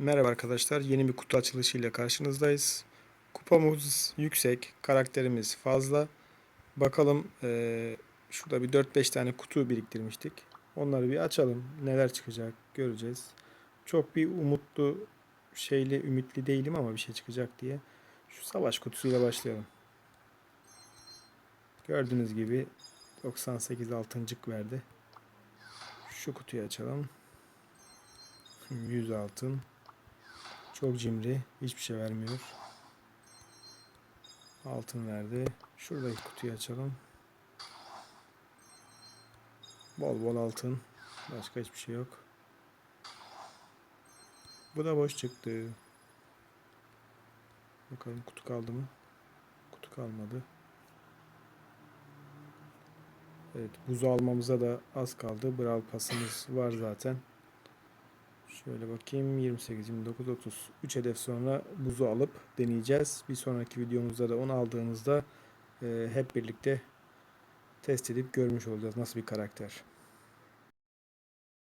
Merhaba arkadaşlar. Yeni bir kutu açılışıyla karşınızdayız. Kupamız yüksek, karakterimiz fazla. Bakalım eee, şurada bir 4-5 tane kutu biriktirmiştik. Onları bir açalım. Neler çıkacak göreceğiz. Çok bir umutlu şeyli ümitli değilim ama bir şey çıkacak diye. Şu savaş kutusuyla başlayalım. Gördüğünüz gibi 98 altıncık verdi. Şu kutuyu açalım. 100 altın. Çok cimri. Hiçbir şey vermiyor. Altın verdi. Şuradaki kutuyu açalım. Bol bol altın. Başka hiçbir şey yok. Bu da boş çıktı. Bakalım kutu kaldı mı? Kutu kalmadı. Evet buzu almamıza da az kaldı. Brawl pasımız var zaten. Şöyle bakayım 28, 29, 30. 3 hedef sonra buzu alıp deneyeceğiz. Bir sonraki videomuzda da onu aldığımızda hep birlikte test edip görmüş olacağız nasıl bir karakter.